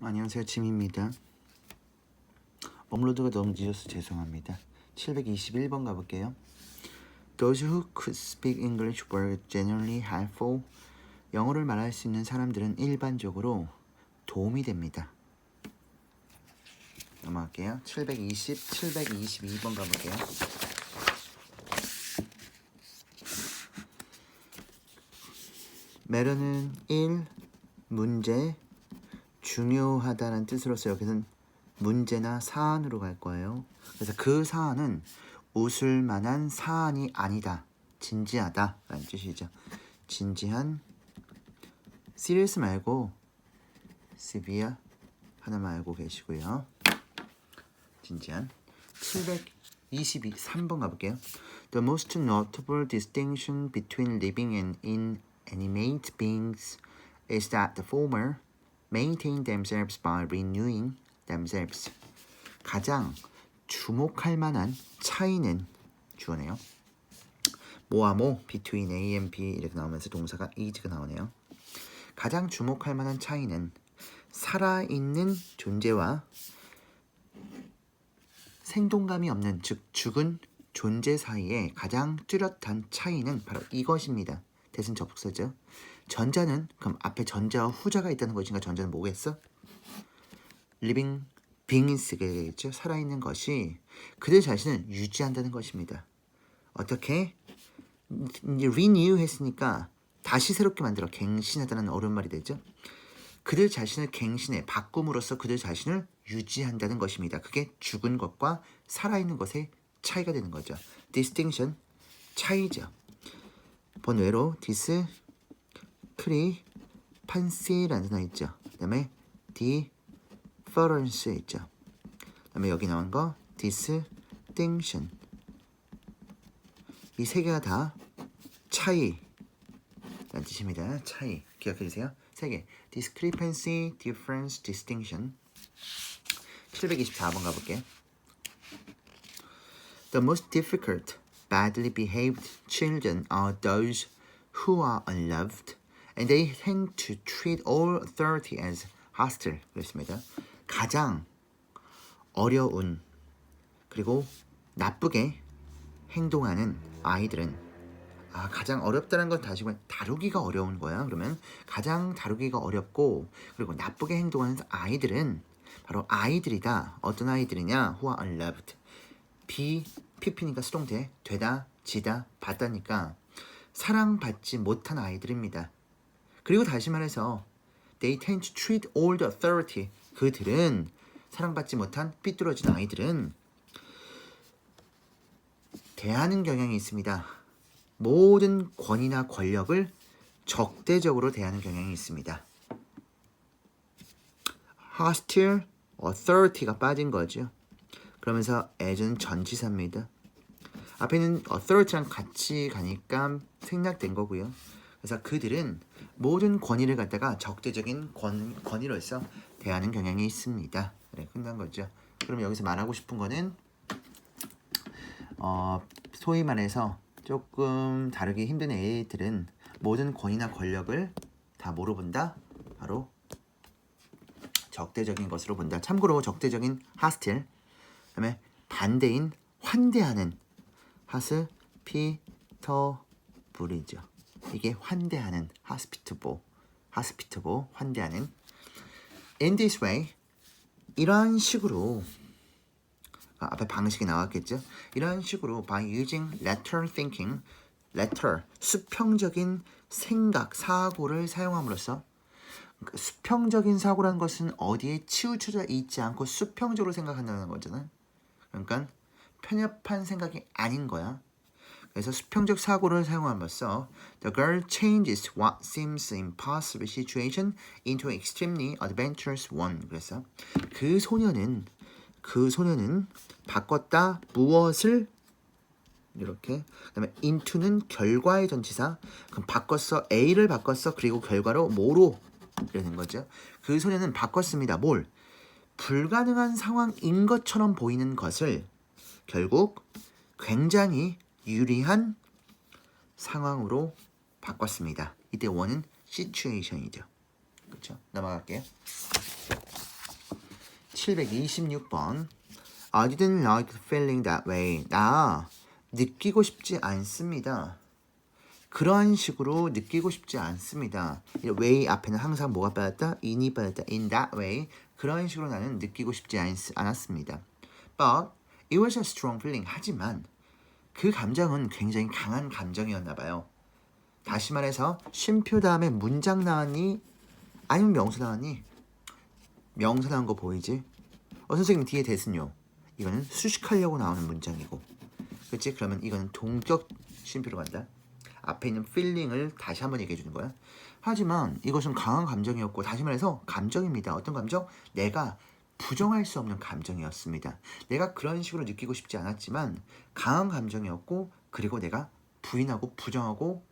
안녕하세요. 짐입니다. 업로드가 너무 늦어서 죄송합니다. 721번 가볼게요. Those who could speak English were generally helpful. 영어를 말할 수 있는 사람들은 일반적으로 도움이 됩니다. 넘어갈게요. 720, 722번 가볼게요. 매너는 1. 문제 중요하다는 뜻으로서 여기서는 문제나 사안으로 갈 거예요. 그래서 그 사안은 웃을 만한 사안이 아니다. 진지하다. 라는 뜻이죠. 진지한 serious 말고 severe 하나만 알고 계시고요. 진지한 722 3번 가볼게요. The most notable distinction between living and inanimate beings is that the former maintain themselves by renewing themselves. 가장 주목할 만한 차이는 주어네요. 모아모 between A and B 이렇게 나오면서 동사가 is가 나오네요. 가장 주목할 만한 차이는 살아있는 존재와 생동감이 없는 즉 죽은 존재 사이의 가장 뚜렷한 차이는 바로 이것입니다. 대신 접속사죠. 전자는 그럼 앞에 전자와 후자가 있다는 것인가 전자는 뭐겠어? living beings가 되겠죠. 살아있는 것이 그들 자신을 유지한다는 것입니다. 어떻게? renew 했으니까 다시 새롭게 만들어 갱신하다는 어려운 말이 되죠. 그들 자신을 갱신해 바꿈으로써 그들 자신을 유지한다는 것입니다. 그게 죽은 것과 살아있는 것의 차이가 되는 거죠. distinction 차이죠. 번외로 dis 크리 판시라는 단어 있죠. 그 다음에 difference 있죠. 그 다음에 여기 나온 거 distinction 이 세 개가 다 차이 라는 뜻입니다. 차이 기억해 주세요. 세 개. discrepancy, difference, distinction. 724번 가볼게요. The most difficult, badly behaved children are those who are unloved, and they tend to treat all authority as hostile. 그렇습니다. 가장 어려운 그리고 나쁘게 행동하는 아이들은 아, 가장 어렵다는 건 다시 말 다루기가 어려운 거야. 그러면 가장 다루기가 어렵고 그리고 나쁘게 행동하는 아이들은 바로 아이들이다. 어떤 아이들이냐? who are unloved. 비 PP니까 수동태 되다, 지다, 받다니까 사랑받지 못한 아이들입니다. 그리고 다시 말해서 they tend to treat the authority. 그들은 사랑받지 못한 삐뚤어진 아이들은 대하는 경향이 있습니다. 모든 권위나 권력을 적대적으로 대하는 경향이 있습니다. hostile authority가 빠진 거죠. 그러면서 as는 전치사입니다. 앞에는 authority랑 같이 가니까 생략된 거고요. 그래서 그들은 모든 권위를 갖다가 적대적인 권, 권위로서 대하는 경향이 있습니다. 그래, 끝난 거죠. 그럼 여기서 말하고 싶은 거는 어, 소위 말해서 조금 다루기 힘든 애들은 모든 권위나 권력을 다 뭐로 본다? 바로 적대적인 것으로 본다. 참고로 적대적인 hostile, 그다음에 반대인 환대하는 하스 피터블이죠. 이게 환대하는 hospitable, hospitable 환대하는. In this way, 이러한 식으로 아, 앞에 방식이 나왔겠죠. 이런 식으로 by using lateral thinking, lateral 수평적인 생각, 사고를 사용함으로써 그 수평적인 사고라는 것은 어디에 치우쳐져 있지 않고 수평적으로 생각한다는 거잖아. 그러니까 편협한 생각이 아닌 거야. 그래서 수평적 사고를 사용함으로써 the girl changes what seems impossible situation into extremely adventurous one. 그래서 그 소녀는 그 소녀는 바꿨다 무엇을? 이렇게. 그다음에 into는 결과의 전치사. 그럼 바꿨어 A를 바꿨어 그리고 결과로 뭐로? 이러는 거죠. 그 소녀는 바꿨습니다. 뭘? 불가능한 상황인 것처럼 보이는 것을. 결국 굉장히 유리한 상황으로 바꿨습니다 이때 원은 situation이죠 그렇죠 넘어갈게요 726번. I didn't like feeling that way. 나 느끼고 싶지 않습니다. 그런 식으로 느끼고 싶지 않습니다. 이 way 앞에는 항상 뭐가 빠졌다? in이 빠졌다. in that way. 그런 식으로 나는 느끼고 싶지 않, 않았습니다. But it was a strong feeling. 하지만 그 감정은 굉장히 강한 감정이었나 봐요. 다시 말해서 쉼표 다음에 문장 나왔니? 아니면 명사 나왔니? 명사 나온 거 보이지? 어 선생님 뒤에 대신요. 이거는 수식하려고 나오는 문장이고. 그렇지? 그러면 이거는 동격 쉼표로 간다. 앞에 있는 feeling을 다시 한번 얘기해 주는 거야. 하지만 이것은 강한 감정이었고 다시 말해서 감정입니다. 어떤 감정? 내가 부정할 수 없는 감정이었습니다. 내가 그런 식으로 느끼고 싶지 않았지만 강한 감정이었고 그리고 내가 부인하고 부정하고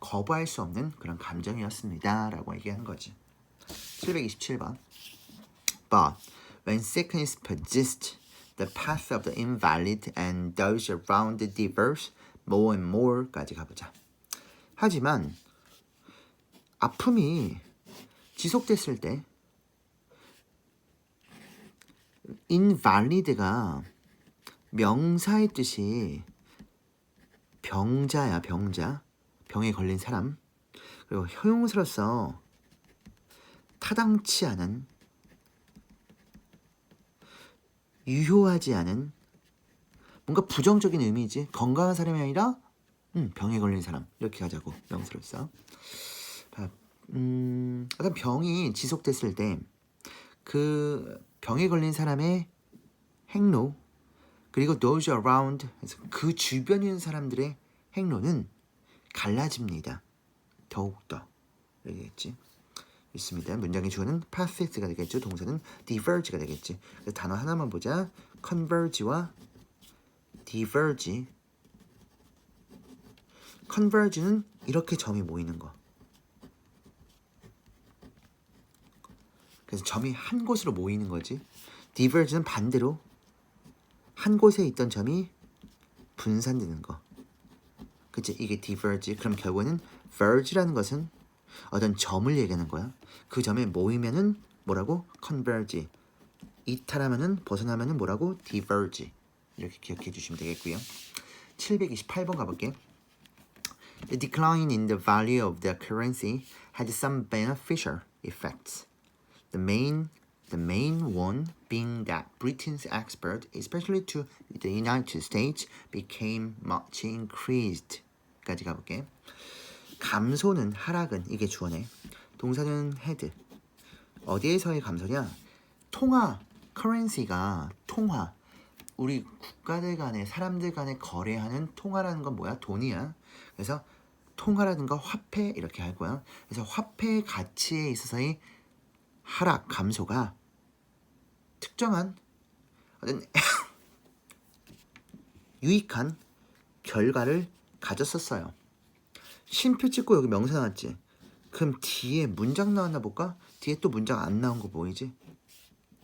거부할 수 없는 그런 감정이었습니다. 라고 얘기하는 거지. 727번. But when sickness persists, the path of the invalid and those around diverse more and more까지 가보자. 하지만 아픔이 지속됐을 때 invalid가 명사의 뜻이 병자야 병자. 병에 걸린 사람. 그리고 형용사로서 타당치 않은 유효하지 않은 뭔가 부정적인 의미지. 건강한 사람이 아니라 음, 병에 걸린 사람. 이렇게 가자고 명사로서. 음, 어떤 병이 지속됐을 때 그 병에 걸린 사람의 행로 그리고 those around 그 주변에 있는 사람들의 행로는 갈라집니다. 더욱더 얘기했지. 있습니다. 문장의 주어는 passes가 되겠죠. 동사는 diverge가 되겠지. 단어 하나만 보자. converge와 diverge. converge는 이렇게 점이 모이는 거. 그래서 점이 한 곳으로 모이는 거지. diverge는 반대로 한 곳에 있던 점이 분산되는 거. 그치? 이게 diverge. 그럼 결국에는 verge라는 것은 어떤 점을 얘기하는 거야. 그 점에 모이면은 뭐라고? converge. 이탈하면은 벗어나면은 뭐라고? diverge. 이렇게 기억해 주시면 되겠고요. 728번 가볼게. The decline in the value of the currency had some beneficial effects. The main the main one being that Britain's export, especially to the United States, became much increased. 까지 가볼게. 감소는 하락은 이게 주어네. 동사는 had. 어디에서의 감소냐? 통화, currency가 통화. 우리 국가들 간에 사람들 간에 거래하는 통화라는 건 뭐야? 돈이야. 그래서 통화라는 거 화폐 이렇게 할 거야. 그래서 화폐의 가치에 있어서의 하락, 감소가 특정한 어떤 유익한 결과를 가졌었어요. 쉼표 찍고 여기 명사 나왔지? 그럼 뒤에 문장 나왔나 볼까? 뒤에 또 문장 안 나온 거 보이지?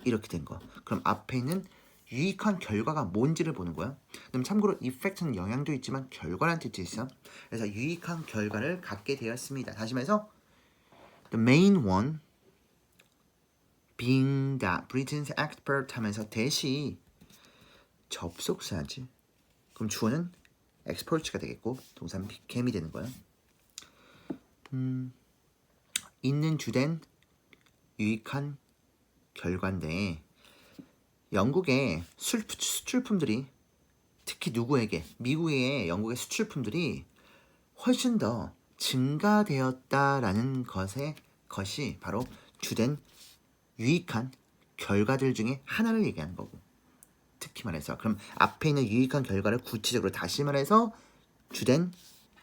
이렇게 된 거. 그럼 앞에 있는 유익한 결과가 뭔지를 보는 거야. 그럼 참고로 effect는 영향도 있지만 결과란 뜻이 있어. 그래서 유익한 결과를 갖게 되었습니다. 다시 말해서 the main one being that Britain's expert 하면서 대시 접속사지. 그럼 주어는 export가 되겠고 동사는 became이 되는 거야. 음, 있는 주된 유익한 결과인데 영국의 수출품들이 특히 누구에게 미국의 영국의 수출품들이 훨씬 더 증가되었다라는 것의 것이 바로 주된 유익한 결과들 중에 하나를 얘기하는 거고 특히 말해서 그럼 앞에 있는 유익한 결과를 구체적으로 다시 말해서 주된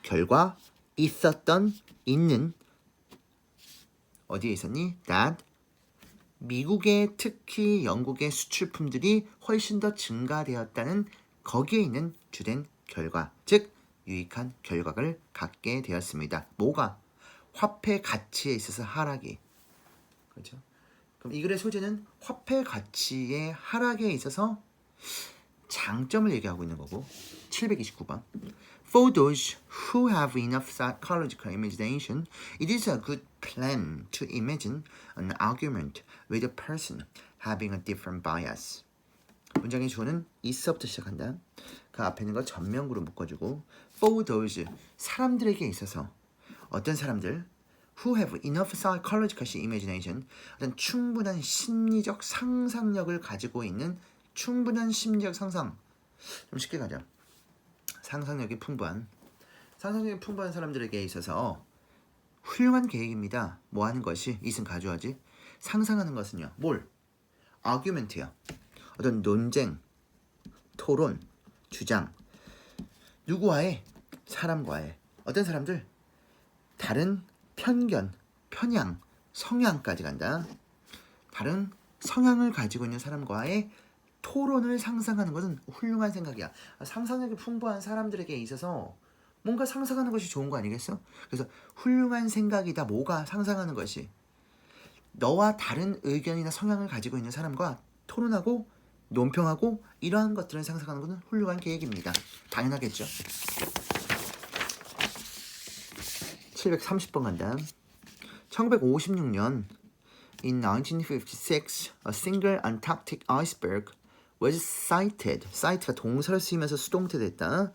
결과 있었던 있는 어디에 있었니? that 미국의 특히 영국의 수출품들이 훨씬 더 증가되었다는 거기에 있는 주된 결과 즉 유익한 결과를 갖게 되었습니다. 뭐가 화폐 가치에 있어서 하락이 그렇죠? 그럼 이 글의 소재는 화폐 가치의 하락에 있어서 장점을 얘기하고 있는 거고 729번 For those who have enough psychological imagination, it is a good plan to imagine an argument with a person having a different bias. 문장의 주어는 있어부터 시작한다. 그 앞에 있는 거 전면구로 묶어주고 for those 사람들에게 있어서 어떤 사람들 who have enough psychological imagination 어떤 충분한 심리적 상상력을 가지고 있는 충분한 심리적 상상. 좀 쉽게 가자 상상력이 풍부한. 상상력이 풍부한 사람들에게 있어서 훌륭한 계획입니다. 뭐 하는 것이 이승 가져야지? 상상하는 것은요. 뭘? argument요. 어떤 논쟁 토론 주장. 누구와의? 사람과의. 어떤 사람들? 다른 편견, 편향, 성향까지 간다. 다른 성향을 가지고 있는 사람과의 토론을 상상하는 것은 훌륭한 생각이야. 상상력이 풍부한 사람들에게 있어서 뭔가 상상하는 것이 좋은 거 아니겠어? 그래서 훌륭한 생각이다. 뭐가 상상하는 것이 너와 다른 의견이나 성향을 가지고 있는 사람과 토론하고 논평하고 이러한 것들을 상상하는 것은 훌륭한 계획입니다. 당연하겠죠. 730번 간다. 1956년 In 1956, a single Antarctic iceberg was sighted. sight가 동사를 쓰이면서 수동태 됐다.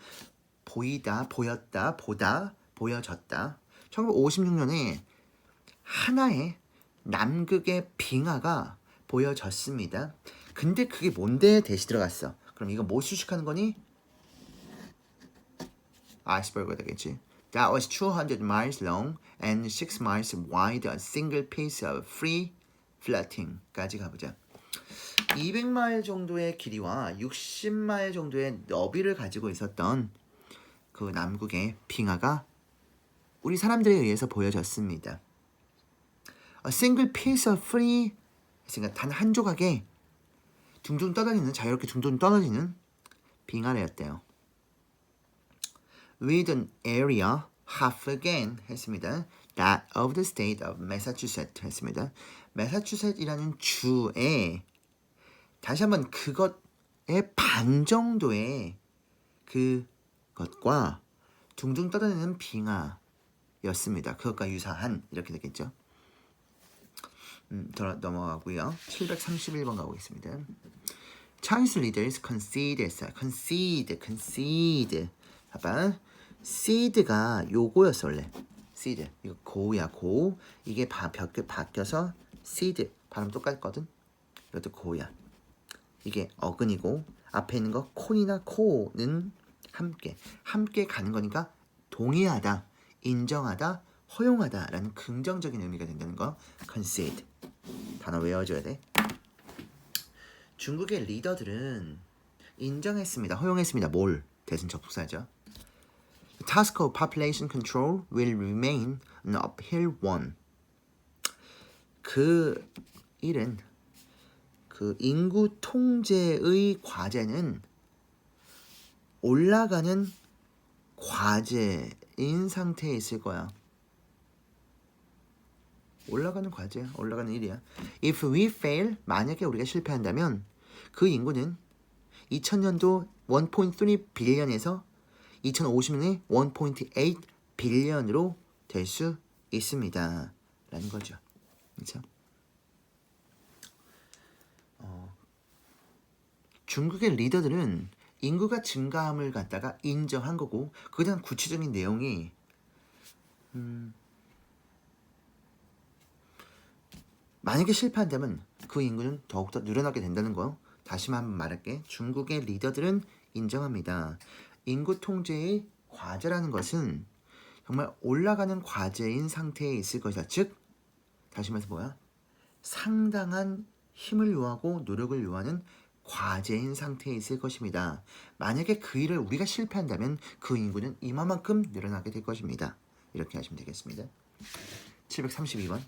보이다, 보였다, 보다, 보여졌다. 1956년에 하나의 남극의 빙하가 보여졌습니다. 근데 그게 뭔데 대시 들어갔어. 그럼 이거 뭐 수식하는 거니? 아이스버그가 되겠지. That was 200 miles long and 6 miles wide, a single piece of free floating까지 가보자. 200마일 정도의 길이와 60마일 정도의 너비를 가지고 있었던 그 남극의 빙하가 우리 사람들에 의해서 보여졌습니다. A single piece of free 그러니까 단 한 조각의 둥둥 떠다니는 자유롭게 둥둥 떠다니는 빙하래였대요. With an area half again 했습니다. That of the state of Massachusetts 했습니다. 매사추셋이라는 주에 다시 한번 그것의 반 정도의 그것과 둥둥 떠다니는 빙하였습니다. 그것과 유사한 이렇게 되겠죠. 음, 더 넘어가고요. 731번 가고 있습니다. Chinese leaders concede 했어요. concede, concede. 봐봐. Seed가 요거였어 원래. seed. 이거 고야 고. 이게 바, 벽, 바뀌어서 seed. 발음 똑같거든. 이것도 고야. 이게 어근이고 앞에 있는 거 콘이나 코는 함께 함께 가는 거니까 동의하다, 인정하다, 허용하다 라는 긍정적인 의미가 된다는 거 concede 단어 외워줘야 돼. 중국의 리더들은 인정했습니다, 허용했습니다. 뭘 대신 접속사죠. The task of population control will remain an uphill one. 그 일은 그 인구 통제의 과제는 올라가는 과제인 상태에 있을 거야. 올라가는 과제야. 올라가는 일이야. If we fail, 만약에 우리가 실패한다면 그 인구는 2000년도 1.3 빌리언에서 2050년에 1.8 빌리언으로 될 수 있습니다. 라는 거죠. 그렇죠? 어, 중국의 리더들은 인구가 증가함을 갖다가 인정한 거고 그에 대한 구체적인 내용이 음, 만약에 실패한다면 그 인구는 더욱더 늘어나게 된다는 거 다시 한번 말할게 중국의 리더들은 인정합니다 인구 통제의 과제라는 것은 정말 올라가는 과제인 상태에 있을 것이다 즉 다시 말해서 뭐야 상당한 힘을 요하고 노력을 요하는 과제인 상태에 있을 것입니다. 만약에 그 일을 우리가 실패한다면 그 인구는 이만큼 늘어나게 될 것입니다. 이렇게 하시면 되겠습니다. 732번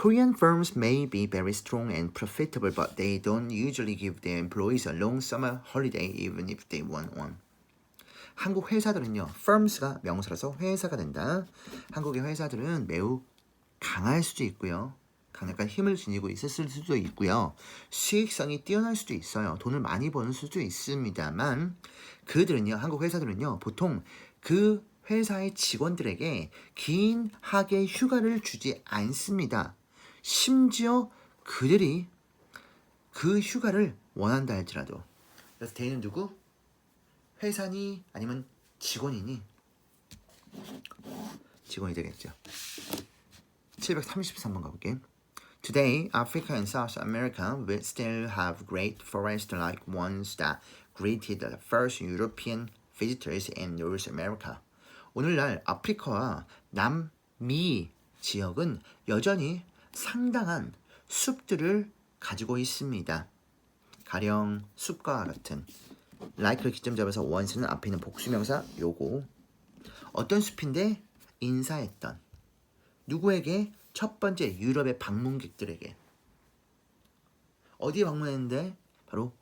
Korean firms may be very strong and profitable, but they don't usually give their employees a long summer holiday even if they want one. 한국 회사들은요, firms가 명사라서 회사가 된다. 한국의 회사들은 매우 강할 수도 있고요. 강력한 힘을 지니고 있을 수도 있고요. 수익성이 뛰어날 수도 있어요. 돈을 많이 버는 수도 있습니다만 그들은요. 한국 회사들은요. 보통 그 회사의 직원들에게 긴 하게 휴가를 주지 않습니다. 심지어 그들이 그 휴가를 원한다 할지라도 그래서 they는 누구? 회사니 아니면 직원이니? 직원이 되겠죠. 733번 가볼게. Today, Africa and South America will still have great forests like ones that greeted the first European visitors in North America. 오늘날 아프리카와 남미 지역은 여전히 상당한 숲들을 가지고 있습니다. 가령 숲과 같은 like를 기점 잡아서 once는 앞에 있는 복수명사 요거. 어떤 숲인데 인사했던. 누구에게? 첫 번째 유럽의 방문객들에게. 어디에 방문했는데? 바로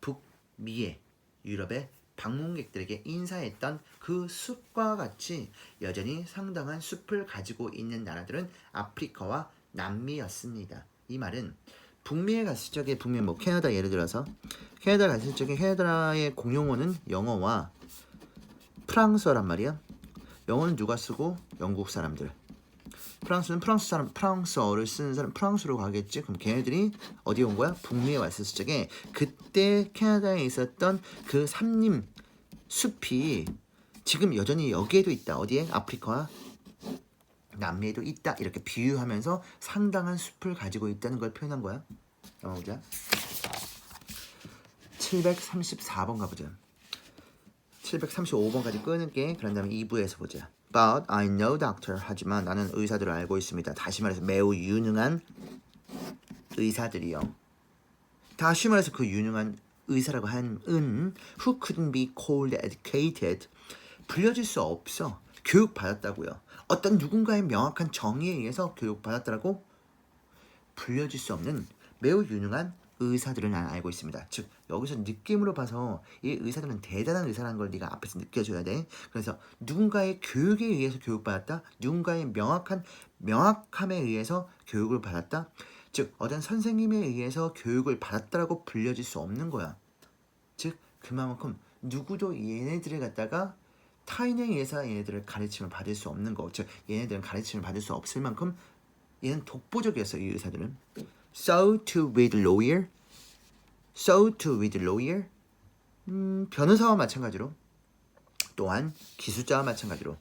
북미의 유럽의 방문객들에게 인사했던 그 숲과 같이 여전히 상당한 숲을 가지고 있는 나라들은 아프리카와 남미였습니다. 이 말은 북미에 갔을 적에 북미 뭐 캐나다 예를 들어서 캐나다 갔을 적에 캐나다의 공용어는 영어와 프랑스어란 말이야. 영어는 누가 쓰고 영국 사람들. 프랑스는 프랑스 사람 프랑스어를 쓰는 사람 프랑스로 가겠지. 그럼 걔네들이 어디 온 거야? 북미에 왔을 적에 그때 캐나다에 있었던 그 삼림 숲이 지금 여전히 여기에도 있다. 어디에? 아프리카와 남미에도 있다. 이렇게 비유하면서 상당한 숲을 가지고 있다는 걸 표현한 거야. 한번 보자. 734번 가보자. 735번까지 끊을게. 그런 다음에 2부에서 보자. But I know doctor. 하지만 나는 의사들을 알고 있습니다. 다시 말해서 매우 유능한 의사들이요. 다시 말해서 그 유능한 의사라고 한 은 who couldn't be called educated 불려질 수 없어. 교육 받았다고요. 어떤 누군가의 명확한 정의에 의해서 교육 받았다라고 불려질 수 없는 매우 유능한 의사들을 난 알고 있습니다. 즉 여기서 느낌으로 봐서 이 의사들은 대단한 의사라는 걸 네가 앞에서 느껴줘야 돼. 그래서 누군가의 교육에 의해서 교육받았다. 누군가의 명확한 명확함에 의해서 교육을 받았다. 즉 어떤 선생님에 의해서 교육을 받았다라고 불려질 수 없는 거야. 즉 그만큼 누구도 얘네들을 갖다가 타인에 의해서 얘네들을 가르침을 받을 수 없는 거. 즉 얘네들은 가르침을 받을 수 없을 만큼 얘는 독보적이었어 이 의사들은. So to with lawyer. So to with lawyer. 음, 변호사와 마찬가지로 또한 기술자와 마찬가지로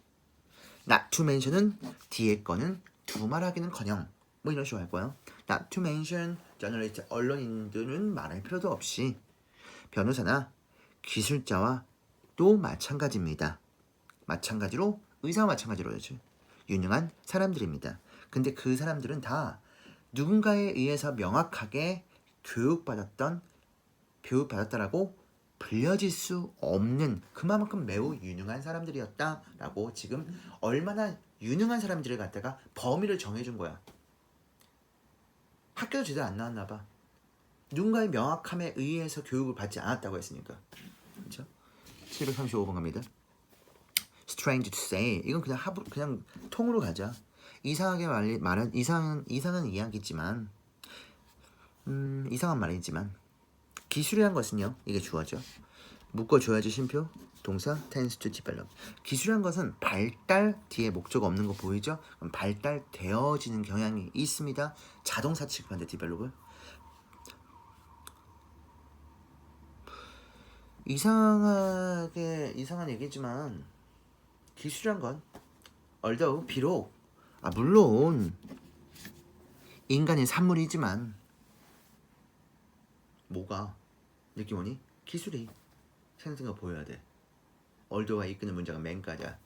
not to mention은 뒤에 거는 두말하기는커녕 뭐 이런 식으로 할 거야. not to mention 저널리스트 언론인들은 말할 필요도 없이 변호사나 기술자와 또 마찬가지입니다. 마찬가지로 의사와 마찬가지로죠. 유능한 사람들입니다. 근데 그 사람들은 다 누군가에 의해서 명확하게 교육받았던 교육받았다라고 불려질 수 없는 그만큼 매우 유능한 사람들이었다라고 지금 얼마나 유능한 사람들을 갖다가 범위를 정해준 거야. 학교도 제대로 안 나왔나 봐. 누군가의 명확함에 의해서 교육을 받지 않았다고 했으니까. 그렇죠? 735번 갑니다. Strange to say. 이건 그냥 합 그냥 통으로 가자. 이상하게 말 말은 이상 이상한 이야기지만 음 이상한 말이지만 기술이란 것은요 이게 주어죠. 묶어줘야지 쉼표 동사 tends to develop. 기술이란 것은 발달 뒤에 목적 없는 거 보이죠? 그럼 발달되어지는 경향이 있습니다. 자동사 취급한데 develop을. 이상하게 이상한 얘기지만 기술이란 건 although 비록 아 물론 인간의 산물이지만 뭐가 느낌 오니? 기술이 생생가 보여야 돼. 얼도가 이끄는 문장은 맨가자.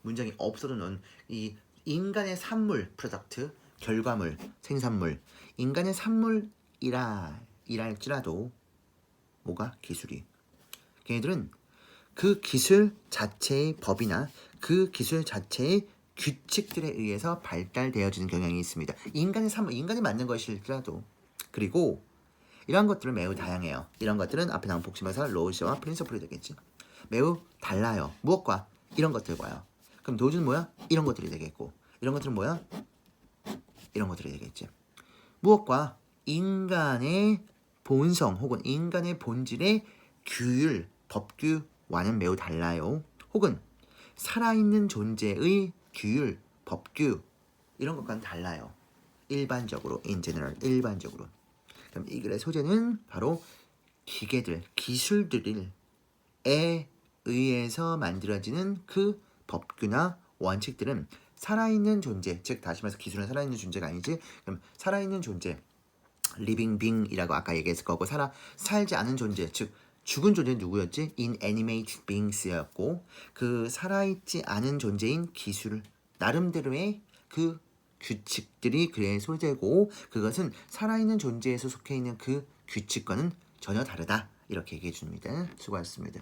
문장이 없어도 넌 이 인간의 산물 프로덕트 결과물 생산물 인간의 산물이라 이랄지라도 뭐가 기술이 걔네들은 그 기술 자체의 법이나 그 기술 자체의 규칙들에 의해서 발달되어지는 경향이 있습니다. 인간의 삶, 인간이 맞는 것일지라도 그리고 이런 것들은 매우 다양해요. 이런 것들은 앞에 나온 복심에서 로시와 프린서플이 되겠지. 매우 달라요. 무엇과 이런 것들과요. 그럼 도주는 뭐야? 이런 것들이 되겠고 이런 것들은 뭐야? 이런 것들이 되겠지. 무엇과 인간의 본성 혹은 인간의 본질의 규율, 법규 와는 매우 달라요. 혹은 살아있는 존재의 규율, 법규 이런 것과는 달라요. 일반적으로 in general 일반적으로. 그럼 이 글의 소재는 바로 기계들, 기술들에 의해서 만들어지는 그 법규나 원칙들은 살아있는 존재, 즉 다시 말해서 기술은 살아있는 존재가 아니지. 그럼 살아있는 존재, living being이라고 아까 얘기했을 거고 살아 살지 않은 존재, 즉 죽은 존재는 누구였지? inanimate beings였고 그 살아있지 않은 존재인 기술 나름대로의 그 규칙들이 그의 소재고 그것은 살아있는 존재에 서 속해 있는 그 규칙과는 전혀 다르다 이렇게 얘기해 줍니다. 수고하셨습니다.